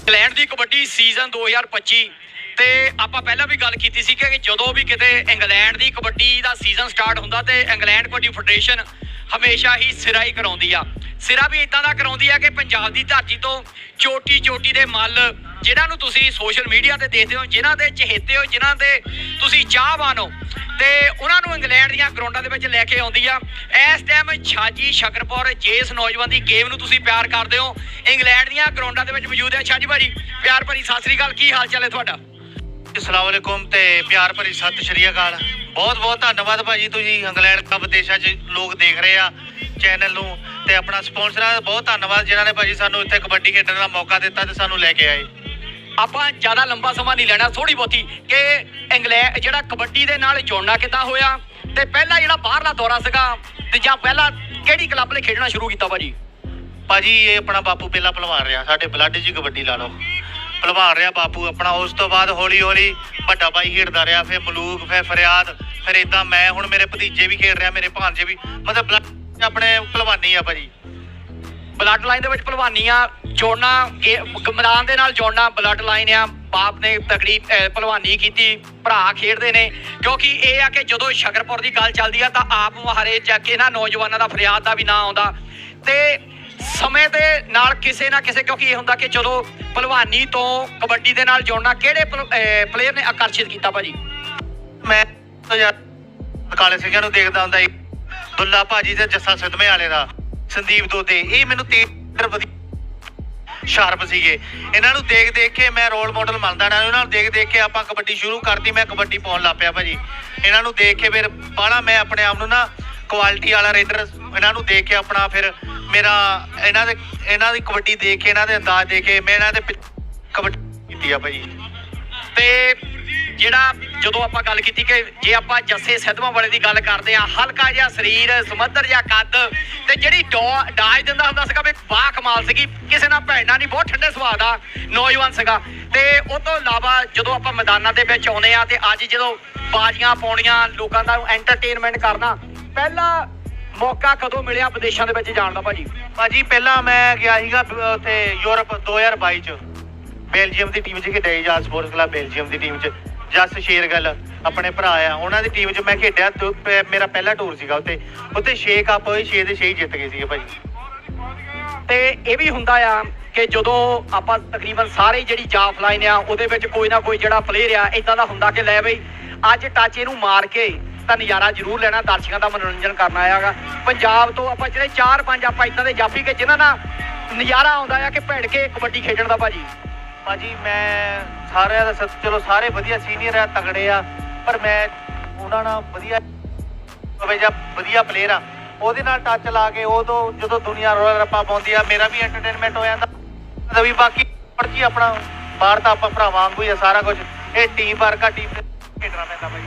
England ਦੀ kabaddi season 2025 ਤੇ ਆਪਾਂ ਪਹਿਲਾਂ ਵੀ ਗੱਲ ਕੀਤੀ ਸੀ ਕਿ ਜਦੋਂ ਵੀ ਕਿਤੇ ਇੰਗਲੈਂਡ ਦੀ ਕਬੱਡੀ ਦਾ ਸੀਜ਼ਨ ਸਟਾਰਟ ਹੁੰਦਾ ਤੇ ਇੰਗਲੈਂਡ ਕਬੱਡੀ ਫੈਡਰੇਸ਼ਨ ਹਮੇਸ਼ਾ ਹੀ ਸਿਰਾ ਹੀ ਕਰਾਉਂਦੀ ਆ। ਸਿਰਾ ਵੀ ਇਦਾਂ ਦਾ ਕਰਾਉਂਦੀ ਆ ਕਿ ਪੰਜਾਬ ਦੀ ਧਰਤੀ ਤੋਂ ਚੋਟੀ ਚੋਟੀ ਦੇ ਮੱਲ ਜਿਨ੍ਹਾਂ ਨੂੰ ਤੁਸੀਂ ਸੋਸ਼ਲ ਮੀਡੀਆ ਤੇ ਦੇਖਦੇ ਹੋ, ਜਿਨ੍ਹਾਂ ਦੇ ਚਹੇਤੇ ਹੋ, ਜਿਨ੍ਹਾਂ ਦੇ ਤੁਸੀਂ ਚਾਹਵਾਨ ਹੋ, ਤੇ ਇੰਗਲੈਂਡ ਦੀਆਂ ਗਰਾਊਂਡਾਂ ਦੇ ਵਿੱਚ ਲੈ ਕੇ ਆਉਂਦੀ ਆ। ਇਸ ਟਾਈਮ ਛਾਜੀ ਸ਼ਕਰਪੁਰ ਜਿਸ ਨੌਜਵਾਨ ਦੀ ਗੇਮ ਨੂੰ ਤੁਸੀਂ ਪਿਆਰ ਕਰਦੇ ਹੋ, ਇੰਗਲੈਂਡ ਦੀਆਂ ਗਰਾਊਂਡਾਂ ਦੇ ਵਿੱਚ ਮੌਜੂਦ ਹੈ ਛਾਜੀ ਭਾਜੀ, ਪਿਆਰ ਭਰੀ ਸਤਿ ਸ੍ਰੀ ਅਕਾਲ, ਕੀ ਹਾਲ ਚਾਲ ਹੈ ਤੁਹਾਡਾ? ਅਸਲਾਮ ਵਾਲੇਕੁਮ ਤੇ ਪਿਆਰ ਭਰੀ ਸਤਿ ਸ਼੍ਰੀ ਅਕਾਲ। ਬਹੁਤ ਬਹੁਤ ਧੰਨਵਾਦ ਭਾਜੀ, ਤੁਸੀਂ ਇੰਗਲੈਂਡ ਕੱਪ ਦੇਸ਼ਾਂ 'ਚ ਲੋਕ ਦੇਖ ਰਹੇ ਆ, ਚੈਨਲ ਨੂੰ ਤੇ ਆਪਣਾ ਸਪਾਂਸਰਾਂ ਦਾ ਬਹੁਤ ਧੰਨਵਾਦ, ਜਿਨ੍ਹਾਂ ਨੇ ਭਾਜੀ ਸਾਨੂੰ ਇੱਥੇ ਕਬੱਡੀ ਖੇਡਣ ਦਾ ਮੌਕਾ ਦਿੱਤਾ ਤੇ ਸਾਨੂੰ ਲੈ ਕੇ ਆਏ। ਆਪਾਂ ਜ਼ਿਆਦਾ ਲੰਬਾ ਸਮਾਂ ਨਹੀਂ ਲੈਣਾ ਥੋੜੀ ਬਹੁਤੀ ਕਿ ਇੰਗਲੈਂਡ ਜਿਹੜਾ ਕਬੱਡੀ ਦੇ ਨਾਲ ਜੁੜਨਾ ਕਿੱਦਾਂ ਹੋਇਆ ਤੇ ਪਹਿਲਾ ਜਿਹੜਾ ਬਾਹਰਲਾ ਦੌਰਾ ਸੀਗਾ ਤੇ ਜਾਂ ਪਹਿਲਾਂ ਕਿਹੜੀ ਕਲੱਬ ਨੇ ਖੇਡਣਾ ਸ਼ੁਰੂ ਕੀਤਾ ਭਾਜੀ? ਭਾਜੀ, ਇਹ ਆਪਣਾ ਬਾਪੂ ਪਹਿਲਾਂ ਭਲਵਾਨ ਰਿਹਾ, ਸਾਡੇ ਬਲੱਡ 'ਚ ਕਬੱਡੀ ਲਾ ਲਓ। ਭਲਵਾਨ ਰਿਹਾ ਬਾਪੂ ਆਪਣਾ, ਉਸ ਤੋਂ ਬਾਅਦ ਹੌਲੀ ਹੌਲੀ ਵੱਡਾ ਭਾਈ ਖੇਡਦਾ ਰਿਹਾ, ਫਿਰ ਮਲੂਕ, ਫਿਰ ਫਰਿਆਦ, ਫਿਰ ਇਦਾਂ ਮੈਂ, ਹੁਣ ਮੇਰੇ ਭਤੀਜੇ ਵੀ ਖੇਡ ਰਿਹਾ, ਮੇਰੇ ਭਾਂਜੇ ਵੀ, ਮਤਲਬ blood ਆਪਣੇ ਭਲਵਾਨੀ ਆ ਭਾਜੀ। ਬਲੱਡ ਲਾਈਨ ਦੇ ਵਿੱਚ ਭਲਵਾਨੀ ਜੋੜਨਾ ਗੇ- ਦੇ ਨਾਲ ਜੋੜਨਾ ਬਲੱਡ ਲਾਈਨ ਆ। ਬਾਪ ਨੇ ਤਕੜੀ ਭਲਵਾਨੀ ਕੀਤੀ, ਭਰਾ ਖੇਡਦੇ ਨੇ। ਕਿਉਂਕਿ ਇਹ ਆ ਕਿ ਜਦੋਂ ਸ਼ਕਰਪੁਰ ਦੀ ਗੱਲ ਚੱਲਦੀ ਆ ਤਾਂ ਆਪ ਮਹਾਰੇ ਜਾ ਕੇ ਇਹਨਾਂ ਨੌਜਵਾਨਾਂ ਦਾ ਫਰਿਆਦ ਦਾ ਵੀ ਨਾਂ ਆਉਂਦਾ। ਤੇ ਸਮੇਂ ਦੇ ਨਾਲ ਕਿਸੇ ਨਾ ਕਿਸੇ, ਕਿਉਂਕਿ ਇਹ ਹੁੰਦਾ ਕਿ ਜਦੋਂ ਭਲਵਾਨੀ ਤੋਂ ਕਬੱਡੀ ਦੇ ਨਾਲ ਜੋੜਨਾ, ਕਿਹੜੇ ਪਲੇਅਰ ਨੇ ਆਕਰਸ਼ਿਤ ਕੀਤਾ ਭਾਜੀ? ਮੈਂ ਤਾਂ ਕਾਲੇ ਸਿੰਘਾਂ ਨੂੰ ਦੇਖਦਾ ਹੁੰਦਾ ਦੁੱਲਾ ਭਾਜੀ ਤੇ ਜੱਸਾ ਸਿੱਧਵੇਂ ਵਾਲੇ ਦਾ। ਸੰਦੀਪ ਦੋਦੇ ਇਹ ਮੈਨੂੰ ਤੇਰ ਸ਼ਾਰਪ ਸੀਗੇ। ਇਹਨਾਂ ਨੂੰ ਦੇਖ ਦੇਖ ਕੇ ਮੈਂ ਰੋਲ ਮਾਡਲ ਮੰਨਦਾ ਨਾ, ਇਹਨਾਂ ਨੂੰ ਦੇਖ ਦੇਖ ਕੇ ਆਪਾਂ ਕਬੱਡੀ ਸ਼ੁਰੂ ਕਰਤੀ, ਮੈਂ ਕਬੱਡੀ ਪਾਉਣ ਲੱਗ ਪਿਆ ਭਾਜੀ। ਇਹਨਾਂ ਨੂੰ ਦੇਖ ਕੇ ਫਿਰ ਬਾਹਲਾ ਮੈਂ ਆਪਣੇ ਆਪ ਨੂੰ ਨਾ ਕੁਆਲਿਟੀ ਵਾਲਾ ਰੇਡਰ ਇਹਨਾਂ ਨੂੰ ਦੇਖ ਕੇ ਆਪਣਾ ਫਿਰ ਮੇਰਾ ਇਹਨਾਂ ਦੇ ਇਹਨਾਂ ਦੀ ਕਬੱਡੀ ਦੇਖ ਕੇ, ਇਹਨਾਂ ਦੇ ਅੰਦਾਜ਼ ਦੇਖ ਕੇ ਮੈਂ ਇਹਨਾਂ ਦੇ ਕਬੱਡੀ ਕੀਤੀ ਆ ਭਾਜੀ। ਤੇ ਜਿਹੜਾ ਜਦੋਂ ਆਪਾਂ ਗੱਲ ਕੀਤੀ ਕਿ ਜੇ ਆਪਾਂ ਜੱਸੇ ਸਿੱਧਵਾਂ ਵਾਲੇ ਦੀ ਗੱਲ ਕਰਦੇ ਆ ਹਲਕਾ ਜਿਹਾ ਸਰੀਰ ਸਮੱਧਰ ਜਿਹਾ ਕੱਦ, ਤੇ ਜਿਹੜੀ ਡਾਜ ਦਿੰਦਾ ਹੁੰਦਾ ਸੀਗਾ ਵੀ ਬਾ ਕਮਾਲ ਸੀਗੀ, ਕਿਸੇ ਨਾਲ ਭੈਣਾ ਨਹੀਂ, ਬਹੁਤ ਠੰਡੇ ਸੁਭਾਅ ਦਾ ਨੌਜਵਾਨ ਸੀਗਾ। ਤੇ ਉਹ ਤੋਂ ਇਲਾਵਾ ਜਦੋਂ ਆਪਾਂ ਮੈਦਾਨਾਂ ਦੇ ਵਿੱਚ ਆਉਨੇ ਆ ਤੇ ਅੱਜ ਜਦੋਂ ਬਾਜ਼ੀਆਂ ਪਾਉਣੀਆਂ, ਲੋਕਾਂ ਦਾ ਐਂਟਰਟੇਨਮੈਂਟ ਕਰਨਾ, ਪਹਿਲਾ ਮੌਕਾ ਕਦੋਂ ਮਿਲਿਆ ਵਿਦੇਸ਼ਾਂ ਦੇ ਵਿੱਚ ਜਾਣ ਦਾ ਭਾਜੀ? ਭਾਜੀ, ਪਹਿਲਾਂ ਮੈਂ ਗਿਆ ਸੀਗਾ ਬ- ਉੱਥੇ ਯੂਰਪ 2022 ਚ। ਬੈਲਜੀਅਮ ਦੀ ਟੀਮ 'ਚ ਖੇਡਿਆ ਸੀ ਸਪੋਰਟਸ ਕਲੱਬ ਬੈਲਜੀਅਮ ਦੀ ਟੀਮ 'ਚ। ਜਸ ਸ਼ੇਰਗਲ, ਆਪਣੇ ਭਰਾ ਆ। ਉਹਨਾਂ ਦੀ ਟੀਮ 'ਚ ਮੈਂ ਖੇਡਿਆ। ਦੋ- ਪ- ਮੇਰਾ ਪਹਿਲਾ ਟੂਰ ਸੀਗਾ ਉੱਥੇ। ਉੱਥੇ 6 ਕੱਪ ਹੋਏ 6 ਦੇ 6 ਜਿੱਤ ਗਏ ਸੀਗੇ ਭਾਜੀ ਤੇ ਇਹ ਵੀ ਹੁੰਦਾ ਆ ਕਿ ਜਦੋਂ ਆਪਾਂ ਤਕਰੀਬਨ ਸਾਰੇ ਜਿਹੜੀ ਜਾਫ ਲਾਈਨ ਆ, ਉਹਦੇ ਵਿੱਚ ਕੋਈ ਨਾ ਕੋਈ ਜਿਹੜਾ ਪਲੇਅਰ ਆ ਇਦਾਂ ਦਾ ਹੁੰਦਾ ਕਿ ਲੈ ਬਈ, ਅੱਜ ਟੱਚ ਇਹਨੂੰ ਮਾਰ ਕੇ ਤਾਂ ਨਜ਼ਾਰਾ ਜ਼ਰੂਰ ਲੈਣਾ। ਦਰਸ਼ਕਾਂ ਦਾ ਮਨੋਰੰਜਨ ਕਰਨਾ ਆਗਾ ਪੰਜਾਬ ਤੋਂ ਆਪਾਂ ਜਿਹੜੇ 4-5 ਆਪਾਂ ਇਦਾਂ ਦੇ ਜਾਫੀ ਕਿ ਜਿਨ੍ਹਾਂ ਨਾਲ ਨਜ਼ਾਰਾ ਆਉਂਦਾ ਆ ਕਿ ਭਿੜ ਕੇ ਕਬੱਡੀ ਖੇਡਣ ਦਾ ਭਾਜੀ। ਭਾਜੀ, ਮੈਂ ਸਾਰਿਆਂ ਦਾ ਸ- ਚਲੋ ਸਾਰੇ ਵਧੀਆ ਸੀਨੀਅਰ ਆ ਤਗੜੇ ਆ, ਪਰ ਮੈਂ ਉਹਨਾਂ ਨਾਲ ਵਧੀਆ ਹੋਵੇ ਜਾਂ ਵਧੀਆ ਪਲੇਅਰ ਆ, ਉਹਦੇ ਨਾਲ ਟੱਚ ਲਾ ਕੇ ਉਦੋਂ ਜਦੋਂ ਦੁਨੀਆ ਰੋਲਾ ਰੱਪਾ ਪਾਉਂਦੀ ਆ, ਮੇਰਾ ਵੀ ਐਂਟਰਟੇਨਮੈਂਟ ਹੋ ਜਾਂਦਾ। ਤੇ ਵੀ ਬਾਕੀ ਪਰਚੀ ਆਪਣਾ, ਬਾਹਰ ਤਾਂ ਆਪਾਂ ਭਰਾਵਾਂ ਵਾਂਗੂ ਹੀ ਆ ਸਾਰਾ ਕੁਝ ਇਹ ਟੀਮ ਵਰਕਾ ਟੀਮ ਖੇਡਣਾ ਪੈਂਦਾ ਭਾਈ